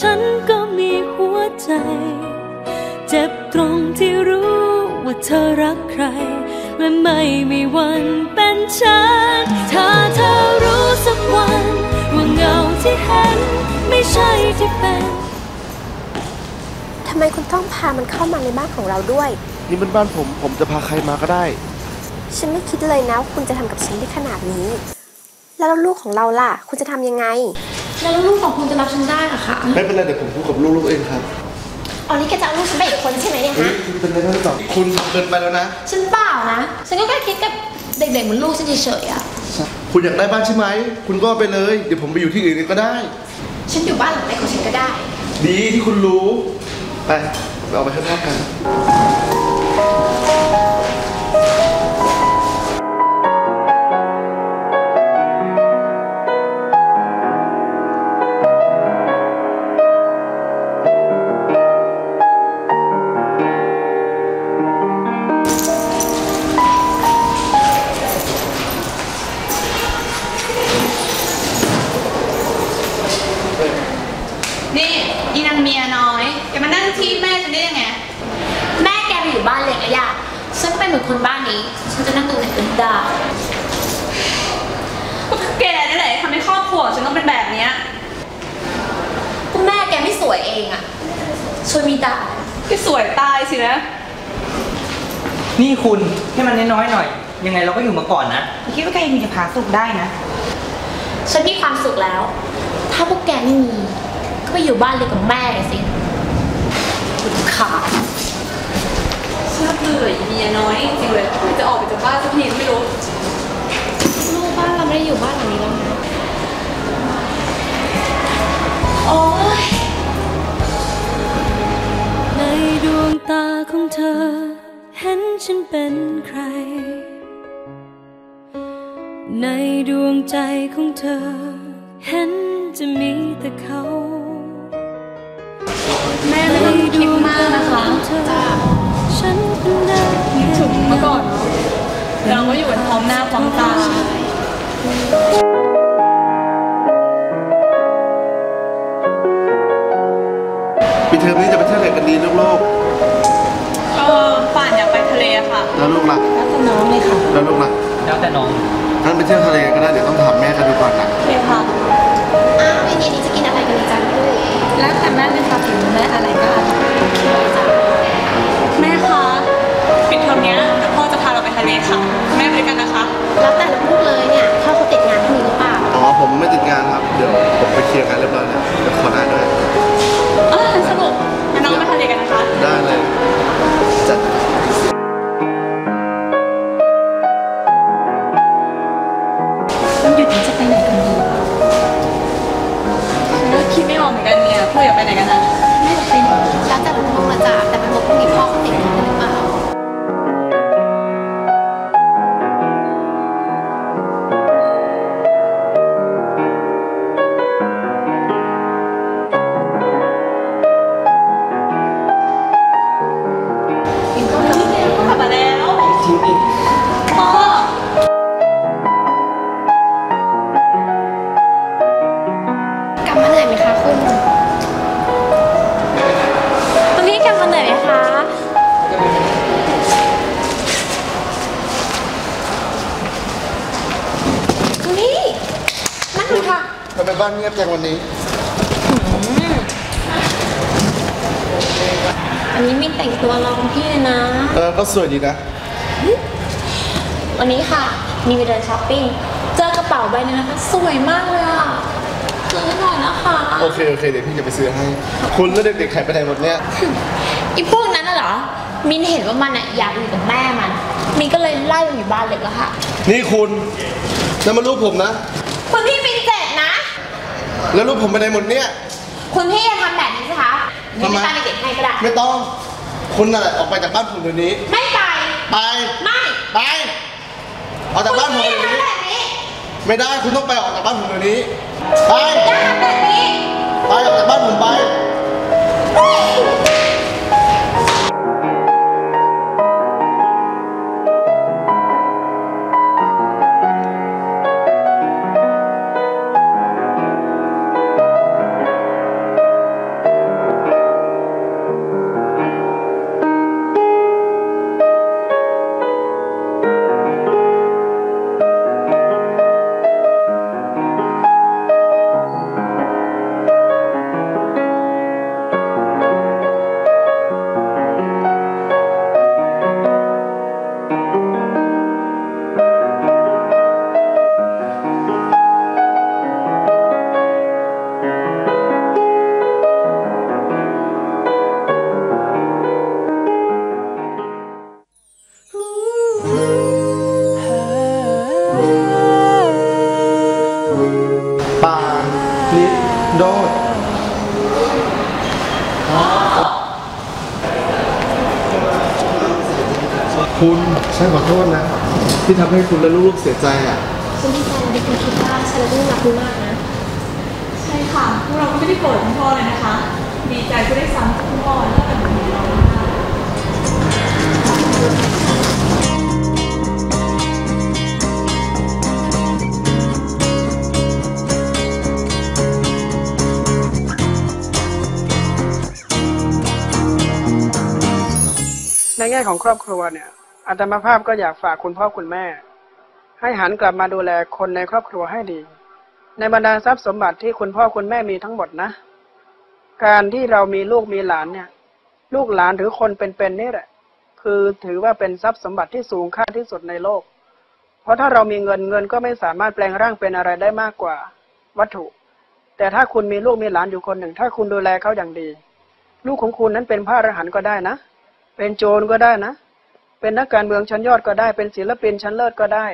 ฉันก็มีหัวใจ เจ็บตรงที่รู้ว่าเธอรักใคร และไม่มีวันเป็นฉัน ถ้าเธอรู้สักวันว่าเงาที่เห็นไม่ใช่ที่เป็นทำไมคุณต้องพามันเข้ามาในบ้านของเราด้วย นี่เป็นบ้านผมผมจะพาใครมาก็ได้ ฉันไม่คิดเลยนะว่าคุณจะทำกับฉันได้ขนาดนี้ แล้วลูกของเราล่ะ คุณจะทำยังไง แล้วลูกของคุณจะรับฉันได้เหรอคะไม่เป็นไรเดี๋ยวผมพูดกับลูกๆเองครับอ๋อนี่แกจะเอาลูกฉันไปอีกคนใช่ไหมเนี่ยเฮ้ยฮะคุณเป็นอะไรบ้างหรือเปล่าคุณเกินไปแล้วนะฉันเปล่านะ ฉันก็แค่คิดกับเด็กๆเหมือนลูกฉันเฉยๆอะคุณอยากได้บ้านใช่ไหม คุณก็เอาไปเลย เดี๋ยวผมไปอยู่ที่อื่นก็ได้ ฉันอยู่บ้านหลังไหนของฉันก็ได้ ดีที่คุณรู้ ไป เราเอาไปข้างนอกกันนี่ ฉันเป็นเหมือนคนบ้านนี้ ฉันจะนั่งตรงไหนก็ได้แกนี่แหละทำให้ครอบครัวฉันต้องเป็นแบบเนี้ยก็แม่แกไม่สวยเองอะช่วยมีตาก็สวยตายสินะ นี่คุณให้มันน้อยๆหน่อย ยังไงเราก็อยู่มาก่อนนะคิดว่าแกยังจะพาสุขได้นะ ฉันมีความสุขแล้ว ถ้าพวกแกไม่มี ก็ไปอยู่บ้านเล็กกับแม่สิคุณขาด ชอบเบื่ออีเมียน้อยจริงๆเลยจะออกไปจากบ้านสักทีก็ไม่รู้ลูกบ้านเราไม่ได้อยู่บ้านหลังนี้แล้วนะโอ๊ยในดวงตาของเธอ เห็นฉันเป็นใคร ในดวงใจของเธอ เห็นจะมีแต่เขาแม่ไม่ต้องคิดมากนะคะ มื่อก่อนเนอะเราก็อยู่กันพร้อมหน้าพร้อมตาปีเทอมนี้จะไปเที่ยวไหนกันดีลูกเออป่านอยากไปทะเลอะค่ะๆแล้วลูกล่ะแล้วก็น้องเลยค่ะ แล้วลูกล่ะแล้วแต่น้องงั้นไปเที่ยวทะเลกันก็ได้เดี๋ยวต้องถามแม่กันดูก่อนนะโอเคค่ะอ้าวไอ้นี่นี่จะกินอะไรกันดีจ้ะลูกแล้วแต่แม่เลยค่ะถึงแม่อะไรก็ได้แม่คะปิดเทอมเนี้ย เคลียร์งานเรียบร้อยแล้วเดี๋ยวขอหน้าด้วยเออสรุปงั้นน้องไปทะเลกันนะคะ ได้เลยจัดวันหยุดนี้จะไปไหนกันดีก็คิดไม่ออกเหมือนกันเนี่ยพ่ออยากไปไหนกันนะแม่จะ อยไหมคะคุณคุณพี่กลับมาเหนื่อยไหมคะคุณพี่นั่งเลยค่ะทำไมบ้านเงียบจังวันนี้อันนี้มีแต่งตัวรอคุณพี่เลยนะ เออก็สวยดีนะ วันนี้ค่ะ มีไปเดินช้อปปิ้ง เจอกระเป๋าใบหนึงนะคะ สวยมากเลยอะ ซื้อให้หน่อยนะคะโอเคโอเคเดี๋ยวพี่จะไปซื้อให้ คุณแล้วเด็กๆใครไปไหนหมดเนี่ยอีพวกนั้นน่ะเหรอ มินเห็นว่ามันอะอยากอยู่กับแม่มัน มินก็เลยไล่มันอยู่บ้านเล็กแล้วค่ะ นี่คุณนั่นมันลูกผมนะ คุณพี่มินเจ็ดนะ แล้วลูกผมไปไหนหมดเนี่ย คุณพี่จะทำแบบนี้สิคะมินทำไมไม่ตามเด็กๆให้ก็ได้ ไม่ต้อง คุณน่ะออกไปจากบ้านผมเดี๋ยวนี้ ไม่ไป ไป ไม่ ไป ออกจากคุบ้านณผมพี่เดี๋ยวทำนี้แบบนี้ ไม่ได้คุณต้องไปออกจากบ้านผมเดี๋ยวนี้ ไปอย่าทำแบบนี้ไปออกจากบ้านผมไป คุณฉันขอโทษนะ ที่ทำให้คุณและลูกๆเสียใจอะฉันดีใจที่คุณคิดว่าฉันและลูกรักคุณมากนะ ใช่ค่ะ พวกเราก็ไม่ได้โกรธคุณพ่อเลยนะคะ ดีใจที่ได้ซ้ำกับคุณพ่อแล้วก็เป็นเมียเรานะคะในแง่ของครอบครัวเนี่ย อาตมาภาพก็อยากฝากคุณพ่อคุณแม่ ให้หันกลับมาดูแลคนในครอบครัวให้ดี ในบรรดาทรัพย์สมบัติที่คุณพ่อคุณแม่มีทั้งหมดนะ การที่เรามีลูกมีหลานเนี่ย ลูกหลานหรือคนเป็นๆนี่แหละ คือถือว่าเป็นทรัพย์สมบัติที่สูงค่าที่สุดในโลก เพราะถ้าเรามีเงินเงินก็ไม่สามารถแปลงร่างเป็นอะไรได้มากกว่า วัตถุ แต่ถ้าคุณมีลูกมีหลานอยู่คนหนึ่ง ถ้าคุณดูแลเขาอย่างดี ลูกของคุณนั้นเป็นพระอรหันต์ก็ได้นะ เป็นโจรก็ได้นะ เป็นนักการเมืองชั้นยอดก็ได้ เป็นศิลปินชั้นเลิศก็ได้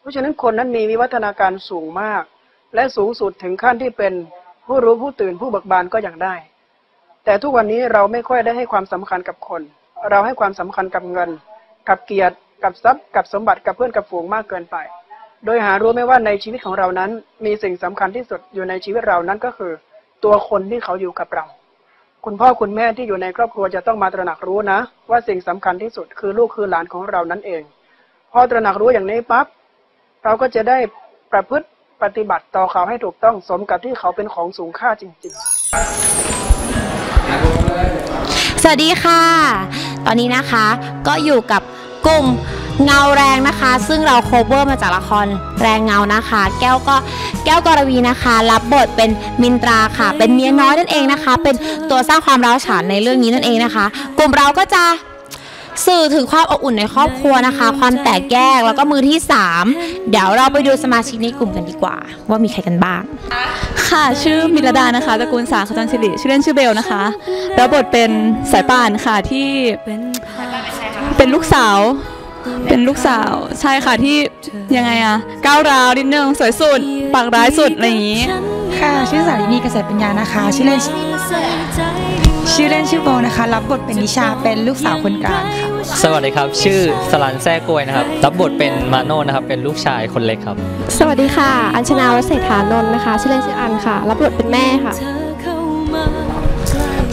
เพราะฉะนั้นคนนั้นมีวิวัฒนาการสูงมาก และสูงสุดถึงขั้นที่เป็นผู้รู้ผู้ตื่นผู้เบิกบานก็อย่างได้ แต่ทุกวันนี้เราไม่ค่อยได้ให้ความสำคัญกับคน เราให้ความสำคัญกับเงิน กับเกียรติ กับทรัพย์ กับสมบัติกับเพื่อนกับฝูงมากเกินไป โดยหารู้ไหมว่าในชีวิตของเรานั้น มีสิ่งสำคัญที่สุดอยู่ในชีวิตเรานั้นก็คือ ตัวคนที่เขาอยู่กับเรา คุณพ่อคุณแม่ที่อยู่ในครอบครัวจะต้องมาตระหนักรู้นะ ว่าสิ่งสำคัญที่สุดคือลูกคือหลานของเรานั่นเอง พอตระหนักรู้อย่างนี้ปั๊บเราก็จะได้ประพฤติปฏิบัติต่อเขาให้ถูกต้องสมกับที่เขาเป็นของสูงค่าจริง ๆ สวัสดีค่ะ ตอนนี้นะคะก็อยู่กับกลุ่ม เงาแรงนะคะ ซึ่งเราโคเวอร์มาจากละครแรงเงานะคะ แก้วก็แก้วกรวีนะคะ รับบทเป็นมินตราค่ะ เป็นเมียน้อยนั่นเองนะคะ เป็นตัวสร้างความร้าวฉานในเรื่องนี้นั่นเองนะคะ กลุ่มเราก็จะสื่อถึงความอบอุ่นในครอบครัวนะคะ ความแตกแยกแล้วก็มือที่ 3 เดี๋ยวเราไปดูสมาชิกในกลุ่มกันดีกว่า ว่ามีใครกันบ้าง ค่ะ ชื่อมิรดานะคะตระกูลสาขจันสิริชื่อเล่นชื่อเบลนะคะแล้วบทเป็นสายป่านค่ะที่เป็นลูกสาว เป็นลูกสาวใช่ค่ะที่ยังไงอะก้าวร้าวนิดนึงสวยสุดปากร้ายสุดอะไรอย่างนี้ ค่ะ ชื่อสารินีเกษตรปัญญานะคะ ชื่อเล่นชื่อเล่นชื่อโบนะคะ รับบทเป็นนิชาเป็นลูกสาวคนกลางค่ะ สวัสดีครับ ชื่อสลันแซ่กล้วยนะครับ รับบทเป็นมาโน่นะครับ เป็นลูกชายคนเล็กครับ สวัสดีค่ะ อัญชนาวเศรษฐานนท์นะคะ ชื่อเล่นชื่ออันค่ะ รับบทเป็นแม่ค่ะ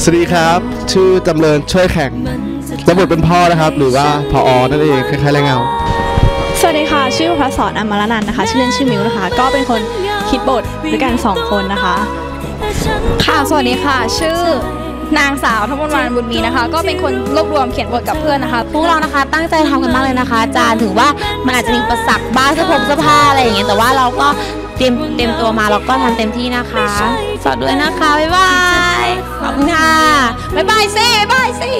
สวัสดีครับ ชื่อจำเริญช่วยแข่ง รับบทเป็นพ่อนะครับ หรือว่าพออนั่นเองคล้ายๆแรงเงา สวัสดีค่ะ ชื่อพระสอนอมรนันท์นะคะ ชื่อเล่นชื่อมิวนะคะ ก็เป็นคนคิดบทด้วยกันสองคนนะคะ ค่ะสวัสดีค่ะ ชื่อนางสาวธมนวันบุญมีนะคะ ก็เป็นคนรวบรวมเขียนบทกับเพื่อนนะคะ พวกเรานะคะ ตั้งใจทำกันมากเลยนะคะอาจารย์ถึงว่ามันอาจจะมีอุประสักบ้างเสื้อผงเสื้อผ้าอะไรอย่างเงี้ยแต่ว่าเราก็ เตรียมเตรียมตัวมาเราก็ทำเต็มที่นะคะฝากด้วยนะคะ บ๊ายบายขอบคุณค่ะบ๊ายบายเซ่บ๊ายบายสิ